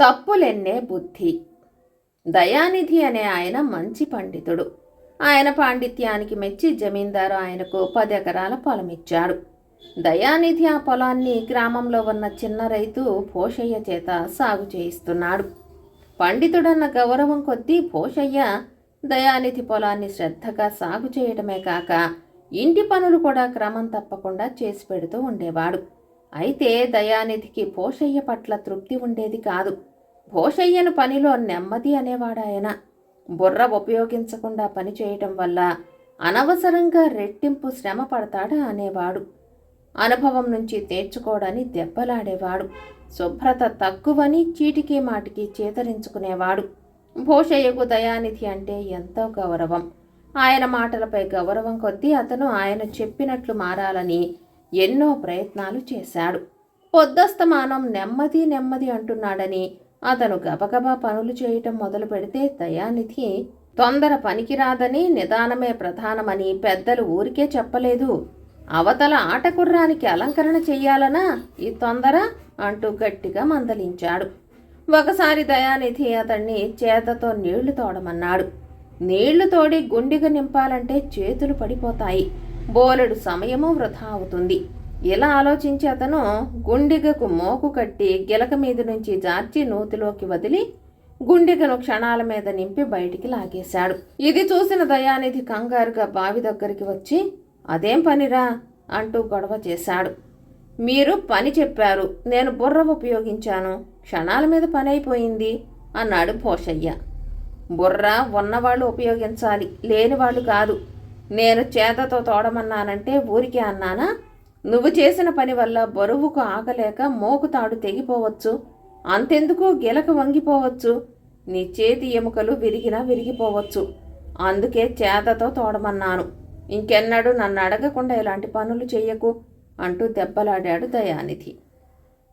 తప్పులెన్నే బుద్ధి? దయానిధి అనే ఆయన మంచి పండితుడు. ఆయన పాండిత్యానికి మెచ్చి జమీందారు ఆయనకు పది ఎకరాల పొలం ఇచ్చాడు దయానిధి ఆ పొలాన్ని గ్రామంలో ఉన్న చిన్న రైతు పోషయ్య చేత సాగు చేయిస్తున్నాడు. పండితుడన్న గౌరవం కొద్దీ పోషయ్య దయానిధి పొలాన్ని శ్రద్ధగా సాగు చేయడమే కాక ఇంటి పనులు కూడా క్రమం తప్పకుండా చేసి పెడుతూ ఉండేవాడు. అయితే దయానిధికి పోషయ్య పట్ల తృప్తి ఉండేది కాదు. భోషయ్యను పనిలో నెమ్మది అనేవాడాయన. బుర్ర ఉపయోగించకుండా పని చేయటం వల్ల అనవసరంగా రెట్టింపు శ్రమ పడతాడా అనేవాడు. అనుభవం నుంచి తేర్చుకోవడని దెబ్బలాడేవాడు. శుభ్రత తక్కువని చీటికి మాటికి చేతరించుకునేవాడు. భోషయ్యకు దయానిధి అంటే ఎంతో గౌరవం. ఆయన మాటలపై గౌరవం కొద్దీ అతను ఆయన చెప్పినట్లు మారాలని ఎన్నో ప్రయత్నాలు చేశాడు. పొద్దస్తమానం నెమ్మది నెమ్మది అంటున్నాడని అతను గబగబా పనులు చేయటం మొదలు పెడితే దయానిధి తొందర పనికిరాదని నిదానమే ప్రధానమని పెద్దలు ఊరికే చెప్పలేదు. అవతల ఆటకుర్రానికి అలంకరణ చెయ్యాలనా? ఈ తొందర? అంటూ గట్టిగా మందలించాడు. ఒకసారి దయానిధి అతన్ని చేతతో నీళ్ళు తోడమన్నాడు. నీళ్ళు తోడి గుండిగా నింపాలంటే చేతులు పడిపోతాయి. బోలెడు సమయము వృధా అవుతుంది. ఇలా ఆలోచించి అతను గుండిగకు మోకు కట్టి గిలక మీద నుంచి జార్చి నూతిలోకి వదిలి గుండిగను క్షణాల మీద నింపి బయటికి లాగేశాడు. ఇది చూసిన దయానిధి కంగారుగా బావి దగ్గరికి వచ్చి అదేం పనిరా? అంటూ గొడవ చేశాడు. మీరు పని చెప్పారు. నేను బుర్ర ఉపయోగించాను. క్షణాల మీద పని అయిపోయింది అన్నాడు పోషయ్య బుర్ర ఉన్నవాళ్ళు ఉపయోగించాలి లేనివాళ్ళు కాదు. నేను చేతతో తోడమన్నానంటే ఊరికే అన్నానా? నువ్వు చేసిన పని వల్ల బరువుకు ఆగలేక మోకుతాడు తెగిపోవచ్చు. అంతెందుకు గిలక వంగిపోవచ్చు. నీ చేతి ఎముకలు విరిగినా విరిగిపోవచ్చు. అందుకే చేతతో తోడమన్నాను. ఇంకెన్నడూ నన్ను అడగకుండా ఇలాంటి పనులు చెయ్యకు అంటూ దెబ్బలాడాడు దయానిధి.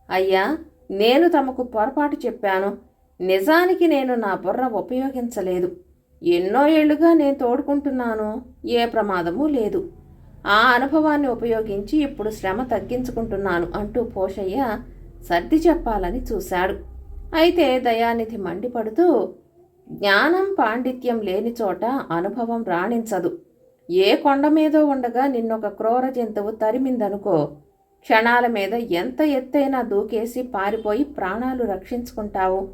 అయ్యా నేను తమకు పొరపాటు చెప్పాను. నిజానికి నేను నా బుర్ర ఉపయోగించలేదు. ఎన్నో ఏళ్ళుగా నేను తోడుకుంటున్నాను. ఏ ప్రమాదమూ లేదు. ఆ అనుభవాన్ని ఉపయోగించి ఇప్పుడు శ్రమ తగ్గించుకుంటున్నాను అంటూ పోషయ్య సర్ది చెప్పాలని చూశాడు. అయితే దయానిధి మండిపడుతూ జ్ఞానం పాండిత్యం లేని చోట అనుభవం రాణించదు. ఏ కొండ మీదో ఉండగా నిన్నొక క్రూర జంతువు తరిమిందనుకో క్షణాల మీద ఎంత ఎత్తైనా దూకేసి పారిపోయి ప్రాణాలు రక్షించుకుంటావు.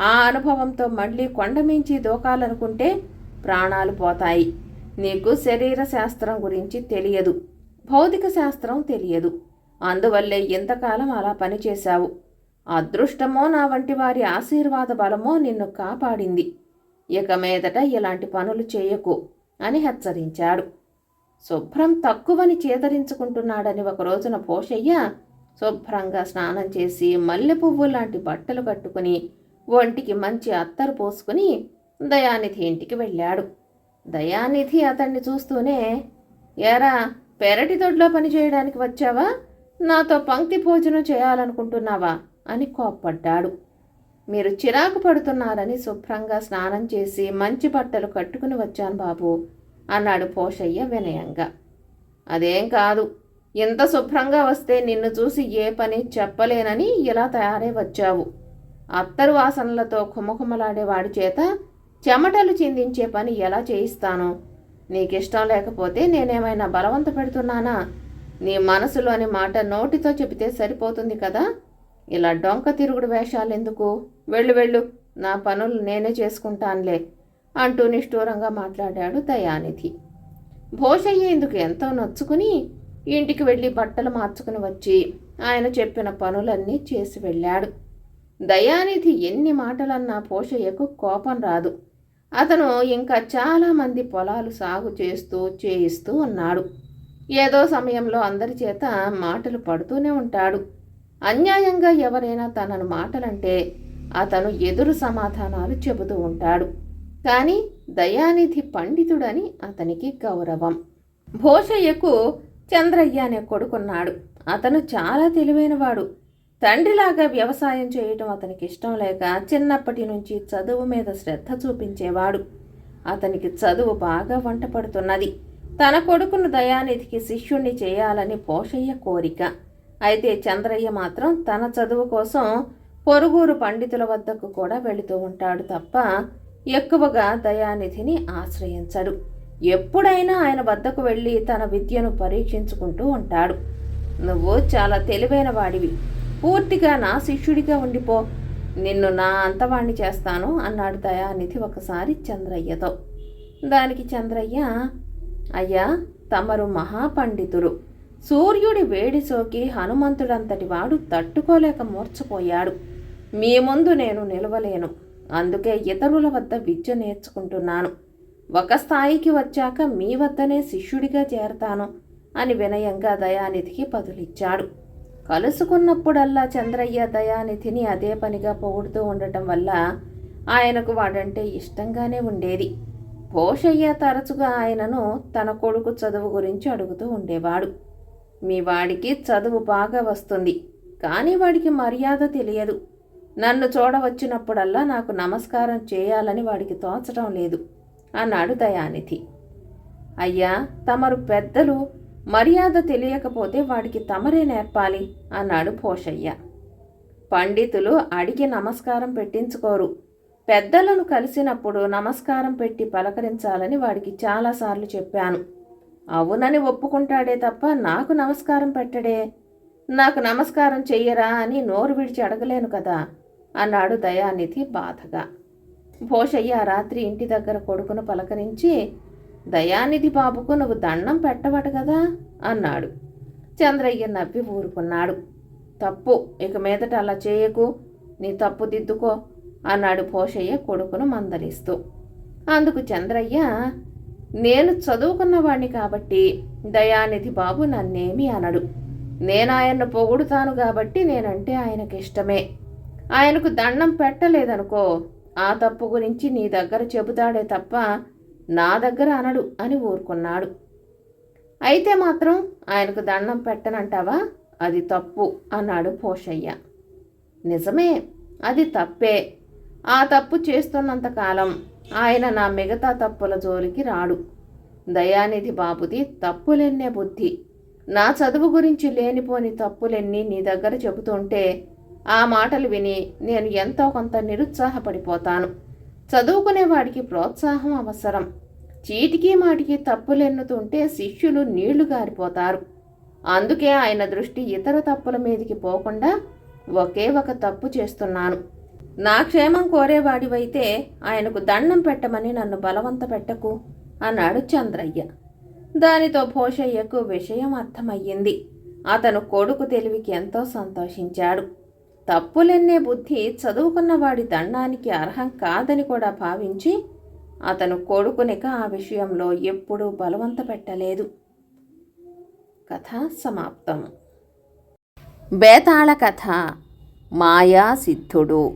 ఆ అనుభవంతో మళ్ళీ కొండ మించి దూకాలనుకుంటే ప్రాణాలు పోతాయి. నీకు శరీర శాస్త్రం గురించి తెలియదు. భౌతిక శాస్త్రం తెలియదు. అందువల్లే ఇంతకాలం అలా పనిచేశావు అదృష్టమో నా వంటి వారి ఆశీర్వాద బలమో నిన్ను కాపాడింది. ఇక మీదట ఇలాంటి పనులు చేయకు అని హెచ్చరించాడు. శుభ్రం తక్కువని చేదరించుకుంటున్నాడని ఒక రోజున పోషయ్య శుభ్రంగా స్నానం చేసి మల్లె పువ్వు లాంటి బట్టలు కట్టుకుని ఒంటికి మంచి అత్తరు పోసుకుని దయానిధి ఇంటికి వెళ్ళాడు. దయానిధి అతన్ని చూస్తూనే ఎరా పెరటి దొడ్లో పని చేయడానికి వచ్చావా? నాతో పంక్తి భోజనం చేయాలనుకుంటున్నావా? అని కోప్పడ్డాడు. మీరు చిరాకు పడుతున్నారని శుభ్రంగా స్నానం చేసి మంచి బట్టలు కట్టుకుని వచ్చాను బాబు అన్నాడు పోషయ్య వినయంగా. అదేం కాదు. ఇంత శుభ్రంగా వస్తే నిన్ను చూసి ఏ పని చెప్పలేనని ఇలా తయారై వచ్చావు. అత్తరు వాసనలతో కుమకుమలాడే వాడి చేత చెమటలు చిందించే పని ఎలా చేయిస్తాను? నీకిష్టం లేకపోతే నేనేమైనా బలవంత పెడుతున్నానా? నీ మనసులోని మాట నోటితో చెబితే సరిపోతుంది కదా? ఇలా డొంక తిరుగుడు వేషాలు ఎందుకు వెళ్ళు వెళ్ళు. నా పనులు నేనే చేసుకుంటానులే అంటూ నిష్ఠూరంగా మాట్లాడాడు దయానిధి. భోషయ్య ఇందుకు ఎంతో నొచ్చుకుని ఇంటికి వెళ్ళి బట్టలు మార్చుకుని వచ్చి ఆయన చెప్పిన పనులన్నీ చేసి వెళ్ళాడు. దయానిధి ఎన్ని మాటలన్నా పోషయ్యకు కోపం రాదు. అతను ఇంకా చాలామంది పొలాలు సాగు చేస్తూ చేయిస్తూ ఉన్నాడు. ఏదో సమయంలో అందరి చేత మాటలు పడుతూనే ఉంటాడు. అన్యాయంగా ఎవరైనా తనను మాటలంటే అతను ఎదురు సమాధానాలు చెబుతూ ఉంటాడు. కానీ దయానిధి పండితుడని అతనికి గౌరవం. భోషయ్యకు చంద్రయ్య అనే కొడుకున్నాడు. అతను చాలా తెలివైనవాడు. తండ్రిలాగా వ్యవసాయం చేయటం అతనికి ఇష్టం లేక చిన్నప్పటి నుంచి చదువు మీద శ్రద్ధ చూపించేవాడు. అతనికి చదువు బాగా వంట పడుతున్నది తన కొడుకును దయానిధికి శిష్యుణ్ణి చేయాలని పోషయ్య కోరిక. అయితే చంద్రయ్య మాత్రం తన చదువు కోసం పొరుగురు పండితుల వద్దకు కూడా వెళుతూ ఉంటాడు తప్ప ఎక్కువగా దయానిధిని ఆశ్రయించడు. ఎప్పుడైనా ఆయన వద్దకు వెళ్ళి తన విద్యను పరీక్షించుకుంటూ ఉంటాడు. నువ్వు చాలా తెలివైన వాడివి పూర్తిగా నా శిష్యుడిగా ఉండిపో. నిన్ను నా అంతవాణ్ణి చేస్తాను అన్నాడు దయానిధి ఒకసారి చంద్రయ్యతో. దానికి చంద్రయ్య అయ్యా తమరు మహాపండితులు సూర్యుడి వేడి సోకి హనుమంతుడంతటి వాడు తట్టుకోలేక మూర్చపోయాడు మీ ముందు నేను నిలవలేను. అందుకే ఇతరుల వద్ద విద్య నేర్చుకుంటున్నాను. ఒక స్థాయికి వచ్చాక మీ వద్దనే శిష్యుడిగా చేరతాను అని వినయంగా దయానిధికి బదులిచ్చాడు కలుసుకున్నప్పుడల్లా చంద్రయ్య దయానిధిని అదే పనిగా పొగుడుతూ ఉండటం వల్ల ఆయనకు వాడంటే ఇష్టంగానే ఉండేది. పోషయ్య తరచుగా ఆయనను తన కొడుకు చదువు గురించి అడుగుతూ ఉండేవాడు. మీ వాడికి చదువు బాగా వస్తుంది కానీ వాడికి మర్యాద తెలియదు. నన్ను చూడవచ్చినప్పుడల్లా నాకు నమస్కారం చేయాలని వాడికి తోచడం లేదు అన్నాడు దయానిధి. అయ్యా తమరు పెద్దలు మర్యాద తెలియకపోతే వాడికి తమరే నేర్పాలి అన్నాడు పోషయ్య. పండితులు అడిగి నమస్కారం పెట్టించుకోరు. పెద్దలను కలిసినప్పుడు నమస్కారం పెట్టి పలకరించాలని వాడికి చాలాసార్లు చెప్పాను. అవునని ఒప్పుకుంటాడే తప్ప నాకు నమస్కారం పెట్టడే. నాకు నమస్కారం చెయ్యరా అని నోరు విడిచి అడగలేను కదా అన్నాడు దయానిధి బాధగా. భోషయ్య రాత్రి ఇంటి దగ్గర కొడుకును పలకరించి దయానిధి బాబుకు నువ్వు దండం పెట్టవట కదా అన్నాడు. చంద్రయ్య నవ్వి ఊరుకున్నాడు. తప్పు ఇక మీదట అలా చేయకు. నీ తప్పు దిద్దుకో అన్నాడు పోషయ్య కొడుకును మందలిస్తూ. అందుకు చంద్రయ్య నేను చదువుకున్నవాణ్ణి కాబట్టి దయానిధి బాబు నన్నేమి అనడు. నేను ఆయన్ను పొగుడుతాను కాబట్టి నేనంటే ఆయనకి ఇష్టమే. ఆయనకు దండం పెట్టలేదనుకో ఆ తప్పు గురించి నీ దగ్గర చెబుతాడే తప్ప నా దగ్గర అనడు అని ఊరుకున్నాడు. అయితే మాత్రం ఆయనకు దండం పెట్టనంటావా? అది తప్పు అన్నాడు పోషయ్య. నిజమే అది తప్పే. ఆ తప్పు చేస్తున్నంతకాలం ఆయన నా మిగతా తప్పుల జోలికి రాడు. దయానిధి బాబుది తప్పులెన్నే బుద్ధి. నా చదువు గురించి లేనిపోని తప్పులెన్ని నీ దగ్గర చెబుతుంటే ఆ మాటలు విని నేను ఎంతో కొంత నిరుత్సాహపడిపోతాను. చదువుకునేవాడికి ప్రోత్సాహం అవసరం. చీటికి మాటికి తప్పులెన్నుతుంటే శిష్యులు నీళ్ళు గారిపోతారు. అందుకే ఆయన దృష్టి ఇతర తప్పుల మీదికి పోకుండా ఒకే ఒక తప్పు చేస్తున్నాను. నా క్షేమం కోరేవాడివైతే ఆయనకు దండం పెట్టమని నన్ను బలవంత పెట్టకు అన్నాడు చంద్రయ్య. దానితో భోషయ్యకు విషయం అర్థమయ్యింది. అతను కొడుకు తెలివికి ఎంతో సంతోషించాడు. తప్పులెన్నే బుద్ధి చదువుకున్నవాడి దండానికి అర్హం కాదని కూడా భావించి అతను కొడుకునిక ఆ విషయంలో ఎప్పుడూ బలవంత పెట్టలేదు. కథ సమాప్తం. బేతాళ కథ మాయా సిద్ధుడు.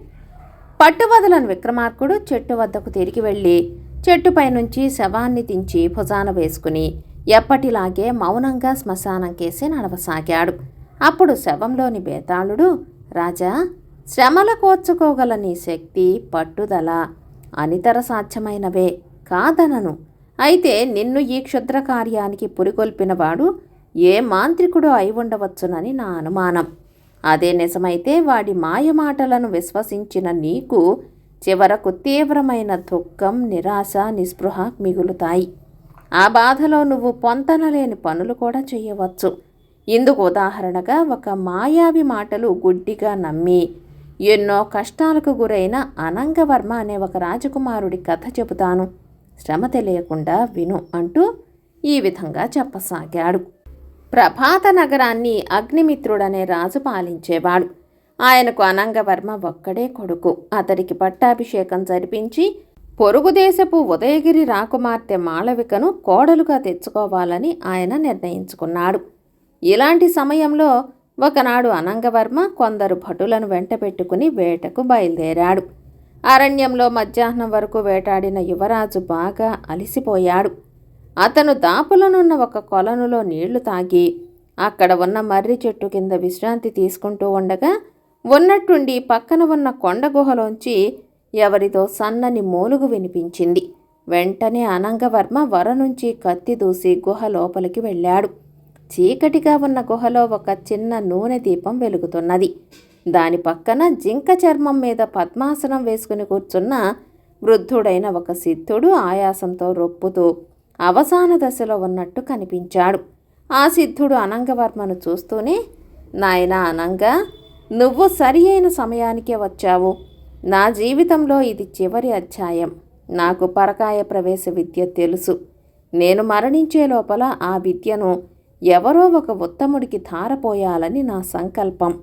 పట్టువదలని విక్రమార్కుడు చెట్టు వద్దకు తిరిగి వెళ్ళి చెట్టుపై నుంచి శవాన్ని దించి భుజాన వేసుకుని ఎప్పటిలాగే మౌనంగా శ్మశానం కేసి నడవసాగాడు. అప్పుడు శవంలోని బేతాళుడు రాజా శ్రమల కోర్చుకోగల నీ శక్తి పట్టుదల. అనితర సాధ్యమైనవే కాదనను. అయితే నిన్ను ఈ క్షుద్ర కార్యానికి పురికొల్పినవాడు ఏ మాంత్రికుడో అయి ఉండవచ్చునని నా అనుమానం. అదే నిజమైతే వాడి మాయమాటలను విశ్వసించిన నీకు చివరకు తీవ్రమైన దుఃఖం నిరాశ నిస్పృహ మిగులుతాయి. ఆ బాధలో నువ్వు పొంతనలేని పనులు కూడా చేయవచ్చు. ఇందుకు ఉదాహరణగా ఒక మాయావి మాటలు గుడ్డిగా నమ్మి ఎన్నో కష్టాలకు గురైన అనంగవర్మ అనే ఒక రాజకుమారుడి కథ చెబుతాను. శ్రమ తెలియకుండా విను అంటూ ఈ విధంగా చెప్పసాగాడు. ప్రభాత నగరాన్ని అగ్నిమిత్రుడనే రాజు పాలించేవాడు. ఆయనకు అనంగవర్మ ఒక్కడే కొడుకు. అతడికి పట్టాభిషేకం జరిపించి పొరుగుదేశపు ఉదయగిరి రాకుమార్తె మాళవికను కోడలుగా తెచ్చుకోవాలని ఆయన నిర్ణయించుకున్నాడు. ఇలాంటి సమయంలో ఒకనాడు అనంగవర్మ కొందరు భటులను వెంటబెట్టుకుని వేటకు బయలుదేరాడు. అరణ్యంలో మధ్యాహ్నం వరకు వేటాడిన యువరాజు బాగా అలిసిపోయాడు. అతను దాపులనున్న ఒక కొలనులో నీళ్ళు తాగి అక్కడ ఉన్న మర్రి చెట్టు కింద విశ్రాంతి తీసుకుంటూ ఉండగా ఉన్నట్టుండి పక్కన ఉన్న కొండ గుహలోంచి ఎవరితో సన్నని మూలుగు వినిపించింది. వెంటనే అనంగవర్మ వర నుంచి కత్తి దూసి గుహ లోపలికి వెళ్ళాడు. చీకటిగా ఉన్న గుహలో ఒక చిన్న నూనె దీపం వెలుగుతున్నది. దాని పక్కన జింక చర్మం మీద పద్మాసనం వేసుకుని కూర్చున్న వృద్ధుడైన ఒక సిద్ధుడు ఆయాసంతో రొప్పుతూ అవసాన దశలో ఉన్నట్టు కనిపించాడు. ఆ సిద్ధుడు అనంగవర్మను చూస్తూనే నాయన అనంగ నువ్వు సరి అయిన సమయానికే వచ్చావు. నా జీవితంలో ఇది చివరి అధ్యాయం. నాకు పరకాయ ప్రవేశ విద్య తెలుసు. నేను మరణించే లోపల ఆ విద్యను ఎవరో ఒక ఉత్తముడికి ధారపోయాలని నా సంకల్పం.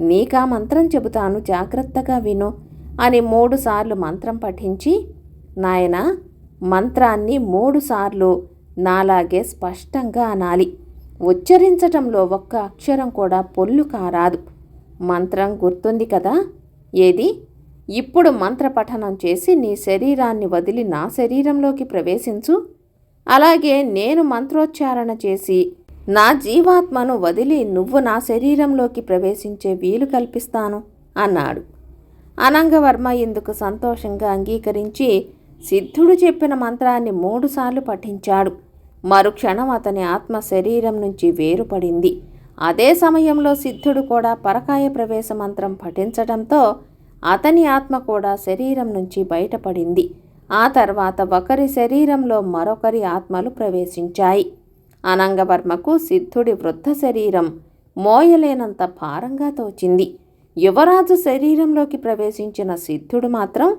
నీకా మంత్రం చెబుతాను జాగ్రత్తగా విను అని మూడుసార్లు మంత్రం పఠించి నాయనా మంత్రాన్ని మూడుసార్లు నాలాగే స్పష్టంగా అనాలి. ఉచ్చరించటంలో ఒక్క అక్షరం కూడా పొల్లు కారాదు. మంత్రం గుర్తుంది కదా? ఏది? ఇప్పుడు మంత్ర పఠనం చేసి నీ శరీరాన్ని వదిలి నా శరీరంలోకి ప్రవేశించు. అలాగే నేను మంత్రోచ్చారణ చేసి నా జీవాత్మను వదిలి నువ్వు నా శరీరంలోకి ప్రవేశించే వీలు కల్పిస్తాను అన్నాడు. అనంగవర్మ ఇందుకు సంతోషంగా అంగీకరించి సిద్ధుడు చెప్పిన మంత్రాన్ని మూడుసార్లు పఠించాడు. మరుక్షణం అతని ఆత్మ శరీరం నుంచి వేరుపడింది. అదే సమయంలో సిద్ధుడు కూడా పరకాయ ప్రవేశ మంత్రం పఠించడంతో అతని ఆత్మ కూడా శరీరం నుంచి బయటపడింది. ఆ తర్వాత ఒకరి శరీరంలో మరొకరి ఆత్మలు ప్రవేశించాయి. అనంగవర్మకు సిద్ధుడి వృద్ధ శరీరం మోయలేనంత భారంగా తోచింది. యువరాజు శరీరంలోకి ప్రవేశించిన సిద్ధుడు మాత్రం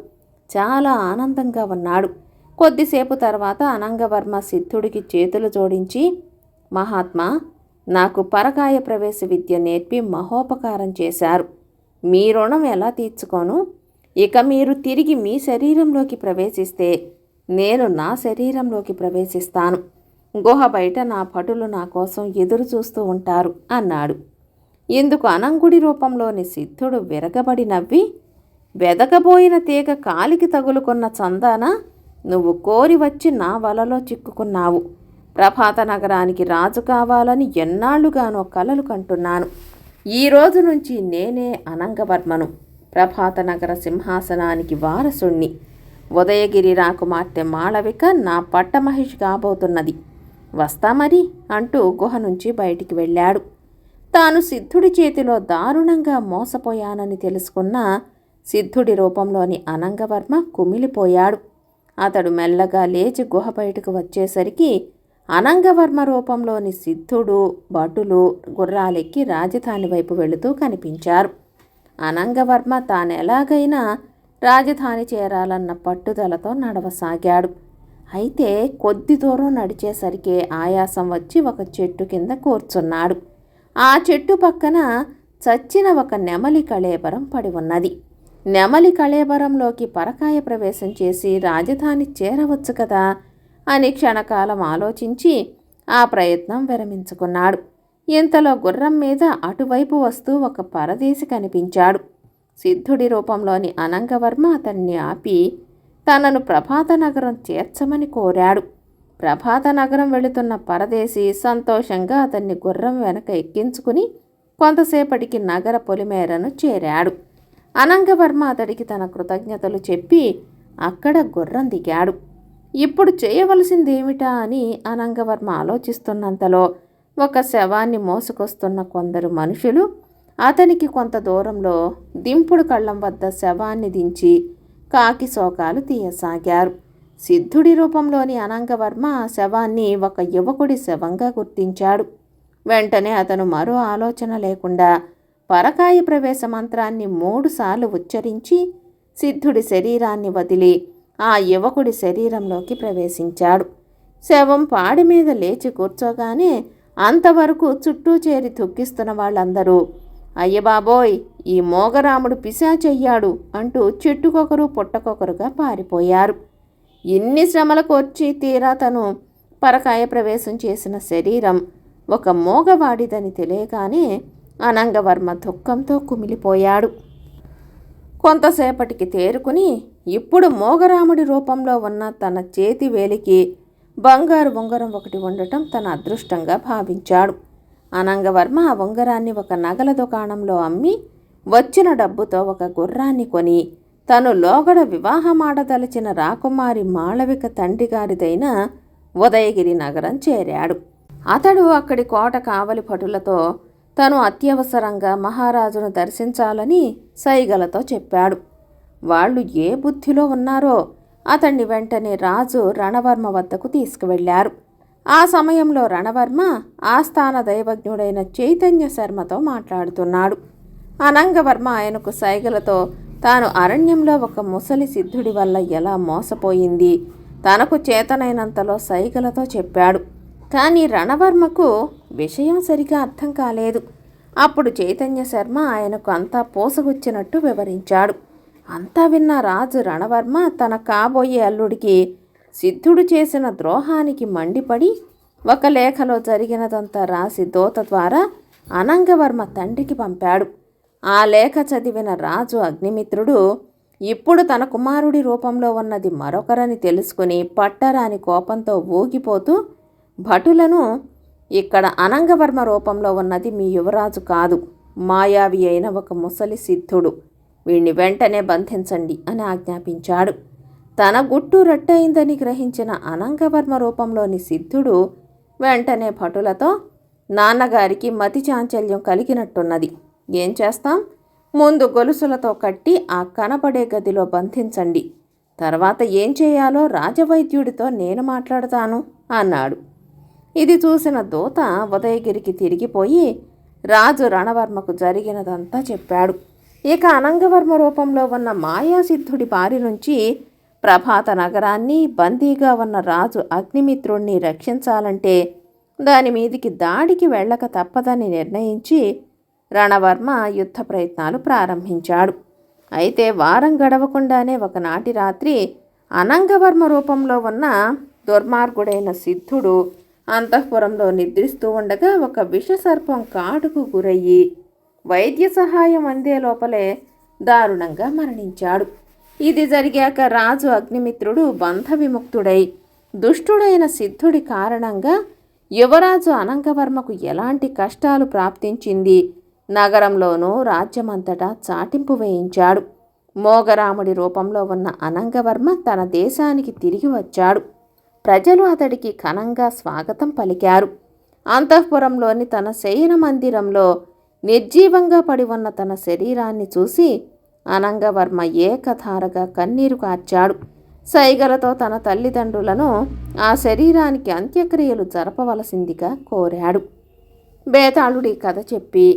చాలా ఆనందంగా ఉన్నాడు. కొద్దిసేపు తర్వాత అనంగవర్మ సిద్ధుడికి చేతులు జోడించి మహాత్మా నాకు పరకాయ ప్రవేశ విద్య నేర్పి మహోపకారం చేశారు. మీ రుణం ఎలా తీర్చుకోను? ఇక మీరు తిరిగి మీ శరీరంలోకి ప్రవేశిస్తే నేను నా శరీరంలోకి ప్రవేశిస్తాను. గుహ బయట నా భటులు నా కోసం ఎదురు చూస్తూ ఉంటారు అన్నాడు. ఇందుకు అనంగుడి రూపంలోని సిద్ధుడు విరగబడి నవ్వి వెదకబోయిన తీగ కాలికి తగులుకున్న చందాన నువ్వు కోరి వచ్చి నా వలలో చిక్కుకున్నావు. ప్రభాత నగరానికి రాజు కావాలని ఎన్నాళ్ళుగానో కలలు కంటున్నాను. ఈ రోజు నుంచి నేనే అనంగవర్మను. ప్రభాత నగర సింహాసనానికి వారసుణ్ణి. ఉదయగిరి రాకుమార్తె మాళవిక నా పట్టమహిషి కాబోతున్నది. వస్తా మరి అంటూ గుహ నుంచి బయటికి వెళ్ళాడు. తాను సిద్ధుడి చేతిలో దారుణంగా మోసపోయానని తెలుసుకున్న సిద్ధుడి రూపంలోని అనంగవర్మ కుమిలిపోయాడు. అతడు మెల్లగా లేచి గుహ బయటకు వచ్చేసరికి అనంగవర్మ రూపంలోని సిద్ధుడు భటులు గుర్రాలెక్కి రాజధాని వైపు వెళుతూ కనిపించారు. అనంగవర్మ తానెలాగైనా రాజధాని చేరాలన్న పట్టుదలతో నడవసాగాడు. అయితే కొద్ది దూరం నడిచేసరికి ఆయాసం వచ్చి ఒక చెట్టు కింద కూర్చున్నాడు. ఆ చెట్టు పక్కన చచ్చిన ఒక నెమలి కళేబరం పడి ఉన్నది. నెమలి కళేబరంలోకి పరకాయ ప్రవేశం చేసి రాజధాని చేరవచ్చు కదా అని క్షణకాలం ఆలోచించి ఆ ప్రయత్నం విరమించుకున్నాడు. ఇంతలో గుర్రం మీద అటువైపు వస్తూ ఒక పరదేశి కనిపించాడు. సిద్ధుడి రూపంలోని అనంగవర్మ అతన్ని ఆపి తనను ప్రభాత నగరం చేర్చమని కోరాడు. ప్రభాత నగరం వెళుతున్న పరదేశి సంతోషంగా అతన్ని గుర్రం వెనక ఎక్కించుకుని కొంతసేపటికి నగర పొలిమేరను చేరాడు. అనంగవర్మ అతడికి తన కృతజ్ఞతలు చెప్పి అక్కడ గుర్రం దిగాడు. ఇప్పుడు చేయవలసిందేమిటా అని అనంగవర్మ ఆలోచిస్తున్నంతలో ఒక శవాన్ని మోసుకొస్తున్న కొందరు మనుషులు అతనికి కొంత దూరంలో దింపుడు కళ్ళం వద్ద శవాన్ని దించి కాకి శోకాలు తీయసాగారు. సిద్ధుడి రూపంలోని అనంగవర్మ ఆ శవాన్ని ఒక యువకుడి శవంగా గుర్తించాడు. వెంటనే అతను మరో ఆలోచన లేకుండా పరకాయ ప్రవేశ మంత్రాన్ని మూడుసార్లు ఉచ్చరించి సిద్ధుడి శరీరాన్ని వదిలి ఆ యువకుడి శరీరంలోకి ప్రవేశించాడు. శవం పాడి మీద లేచి కూర్చోగానే అంతవరకు చుట్టూ చేరి దుఃఖిస్తున్న వాళ్ళందరూ అయ్యబాబోయ్ ఈ మోగరాముడు పిశాచయ్యాడు అంటూ చెట్టుకొకరు పుట్టకొకరుగా పారిపోయారు. ఎన్ని శ్రమలకు వచ్చి తీరా తను పరకాయ ప్రవేశం చేసిన శరీరం. ఒక మోగవాడిదని తెలియగానే అనంగవర్మ దుఃఖంతో కుమిలిపోయాడు. కొంతసేపటికి తేరుకుని ఇప్పుడు మోగరాముడి రూపంలో ఉన్న తన చేతి వేలికి బంగారు ఉంగరం ఒకటి ఉండటం తన అదృష్టంగా భావించాడు. అనంగవర్మ ఆ ఉంగరాన్ని ఒక నగల దుకాణంలో అమ్మి వచ్చిన డబ్బుతో ఒక గుర్రాన్ని కొని తను లోగడ వివాహమాడదలిచిన రాకుమారి మాళవిక తండ్రి గారిదైన ఉదయగిరి నగరం చేరాడు. అతడు అక్కడి కోట కావలి భటులతో తను అత్యవసరంగా మహారాజును దర్శించాలని సైగలతో చెప్పాడు. వాళ్ళు ఏ బుద్ధిలో ఉన్నారో అతన్ని వెంటనే రాజు రణవర్మ వద్దకు తీసుకువెళ్ళారు ఆ సమయంలో రణవర్మ ఆస్థాన దైవజ్ఞుడైన చైతన్య శర్మతో మాట్లాడుతున్నాడు. అనంగవర్మ ఆయనకు సైగలతో తాను అరణ్యంలో ఒక ముసలి సిద్ధుడి వల్ల ఎలా మోసపోయింది? తనకు చేతనైనంతలో సైగలతో చెప్పాడు. కానీ రణవర్మకు విషయం సరిగా అర్థం కాలేదు. అప్పుడు చైతన్య శర్మ ఆయనకు అంతా పోసగుచ్చినట్టు వివరించాడు. అంతా విన్న రాజు రణవర్మ తన కాబోయే అల్లుడికి సిద్ధుడు చేసిన ద్రోహానికి మండిపడి ఒక లేఖలో జరిగినదంతా రాసి దోత ద్వారా అనంగవర్మ తండ్రికి పంపాడు. ఆ లేఖ చదివిన రాజు అగ్నిమిత్రుడు ఇప్పుడు తన కుమారుడి రూపంలో ఉన్నది మరొకరని తెలుసుకుని పట్టరాని కోపంతో ఊగిపోతూ భటులను ఇక్కడ అనంగవర్మ రూపంలో ఉన్నది మీ యువరాజు కాదు మాయావి అయిన ఒక ముసలి సిద్ధుడు వీణ్ణి వెంటనే బంధించండి అని ఆజ్ఞాపించాడు. తన గుట్టు రట్టయిందని గ్రహించిన అనంగవర్మ రూపంలోని సిద్ధుడు వెంటనే భటులతో నాన్నగారికి మతి చాంచల్యం కలిగినట్టున్నది. ఏం చేస్తాం? ముందు గొలుసులతో కట్టి ఆ కనపడే గదిలో బంధించండి. తర్వాత ఏం చేయాలో రాజవైద్యుడితో నేను మాట్లాడతాను అన్నాడు. ఇది చూసిన దూత ఉదయగిరికి తిరిగిపోయి రాజు రణవర్మకు జరిగినదంతా చెప్పాడు. ఇక అనంగవర్మ రూపంలో ఉన్న మాయాసిద్ధుడి బారి నుంచి ప్రభాత నగరాన్ని బందీగా ఉన్న రాజు అగ్నిమిత్రుణ్ణి రక్షించాలంటే దాని మీదికి దాడికి వెళ్ళక తప్పదని నిర్ణయించి రణవర్మ యుద్ధ ప్రయత్నాలు ప్రారంభించాడు. అయితే వారం గడవకుండానే ఒకనాటి రాత్రి అనంగవర్మ రూపంలో ఉన్న దుర్మార్గుడైన సిద్ధుడు అంతఃపురంలో నిద్రిస్తూ ఉండగా ఒక విషసర్పం కాటుకు గురయ్యి వైద్య సహాయం అందే లోపలే దారుణంగా మరణించాడు. ఇది జరిగాక రాజు అగ్నిమిత్రుడు బంధ విముక్తుడై దుష్టుడైన సిద్ధుడి కారణంగా యువరాజు అనంగవర్మకు ఎలాంటి కష్టాలు ప్రాప్తించింది? నగరంలోనూ రాజ్యమంతటా చాటింపు వేయించాడు. మోగరాముడి రూపంలో ఉన్న అనంగవర్మ తన దేశానికి తిరిగి వచ్చాడు. ప్రజలు అతడికి ఘనంగా స్వాగతం పలికారు. అంతఃపురంలోని తన శయన మందిరంలో నిర్జీవంగా పడి ఉన్న తన శరీరాన్ని చూసి అనంగవర్మ ఏకధారగా కన్నీరు కార్చాడు. సైగలతో తన తల్లిదండ్రులను ఆ శరీరానికి అంత్యక్రియలు జరపవలసిందిగా కోరాడు. బేతాళుడి కథ చెప్పి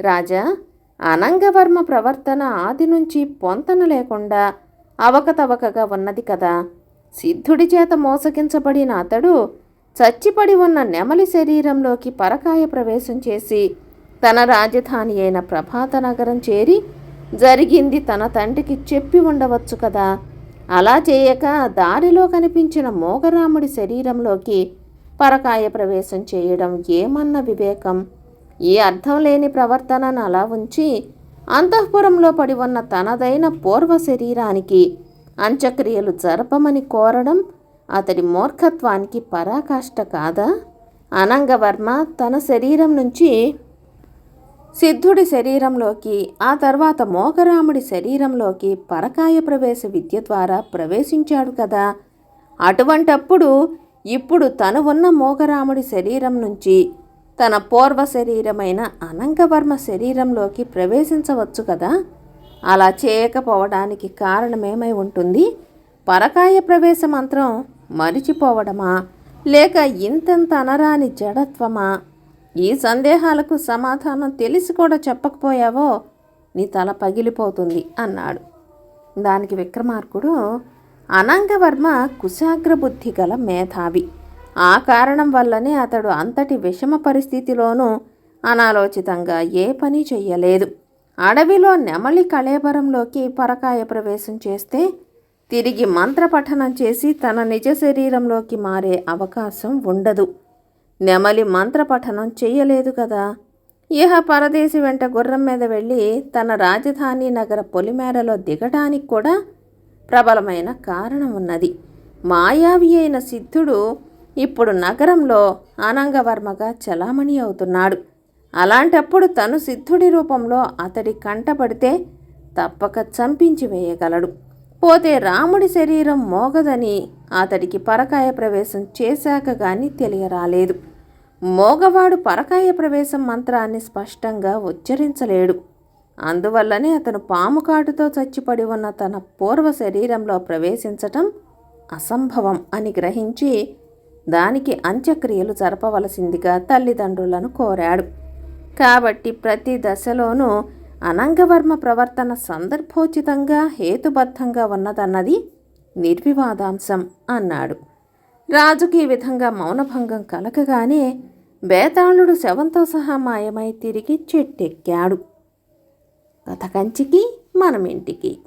రాజా అనంగవర్మ ప్రవర్తన ఆది నుంచి పొంతన లేకుండా అవకతవకగా ఉన్నది కదా. సిద్ధుడి చేత మోసగించబడిన అతడు చచ్చిపడి ఉన్న నెమలి శరీరంలోకి పరకాయ ప్రవేశం చేసి తన రాజధాని అయిన ప్రభాత నగరం చేరి జరిగింది తన తండ్రికి చెప్పి ఉండవచ్చు కదా. అలా చేయక దారిలో కనిపించిన మోగరాముడి శరీరంలోకి పరకాయ ప్రవేశం చేయడం ఏమన్న వివేకం? ఈ అర్థం లేని ప్రవర్తనను అలా ఉంచి అంతఃపురంలో పడి ఉన్న తనదైన పూర్వ శరీరానికి అంత్యక్రియలు జరపమని కోరడం అతడి మూర్ఖత్వానికి పరాకాష్ట కాదా? అనంగవర్మ తన శరీరం నుంచి సిద్ధుడి శరీరంలోకి ఆ తర్వాత మోకరాముడి శరీరంలోకి పరకాయ ప్రవేశ విద్య ద్వారా ప్రవేశించాడు కదా. అటువంటప్పుడు ఇప్పుడు తను ఉన్న మోగరాముడి శరీరం నుంచి తన పూర్వ శరీరమైన అనంగవర్మ శరీరంలోకి ప్రవేశించవచ్చు కదా. అలా చేయకపోవడానికి కారణమేమై ఉంటుంది? పరకాయ ప్రవేశ మంత్రం మరిచిపోవడమా? లేక ఇంతంత అనరాని జడత్వమా? ఈ సందేహాలకు సమాధానం తెలిసి కూడా చెప్పకపోయావో నీ తల పగిలిపోతుంది అన్నాడు. దానికి విక్రమార్కుడు అనంగవర్మ కుశాగ్ర బుద్ధి గల మేధావి. ఆ కారణం వల్లనే అతడు అంతటి విషమ పరిస్థితిలోనూ అనాలోచితంగా ఏ పని చెయ్యలేదు. అడవిలో నెమలి కళేబరంలోకి పరకాయ ప్రవేశం చేస్తే తిరిగి మంత్రపఠనం చేసి తన నిజ శరీరంలోకి మారే అవకాశం ఉండదు. నెమలి మంత్రపఠనం చెయ్యలేదు కదా. ఇహ పరదేశి వెంట గుర్రం మీద వెళ్ళి తన రాజధాని నగర పొలిమేరలో దిగడానికి కూడా ప్రబలమైన కారణం ఉన్నది. మాయావి అయిన సిద్ధుడు ఇప్పుడు నగరంలో అనంగవర్మగా చలామణి అవుతున్నాడు. అలాంటప్పుడు తను సిద్ధుడి రూపంలో అతడి కంటపడితే తప్పక చంపించి వేయగలడు. పోతే రాముడి శరీరం మోగదని అతడికి పరకాయ ప్రవేశం చేశాక కానీ తెలియరాలేదు. మోగవాడు పరకాయ ప్రవేశం మంత్రాన్ని స్పష్టంగా ఉచ్చరించలేడు. అందువల్లనే అతను పాము కాటుతో చచ్చిపడి ఉన్న తన పూర్వ శరీరంలో ప్రవేశించటం అసంభవం అని గ్రహించి దానికి అంత్యక్రియలు జరపవలసిందిగా తల్లిదండ్రులను కోరాడు. కాబట్టి ప్రతి దశలోనూ అనంగవర్మ ప్రవర్తన సందర్భోచితంగా హేతుబద్ధంగా ఉన్నదన్నది నిర్వివాదాంశం అన్నాడు. రాజుకి ఈ విధంగా మౌనభంగం కలకగానే బేతాళుడు శవంతో సహా మాయమై తిరిగి చెట్టెక్కాడు. కథ కంచికి మనమింటికి.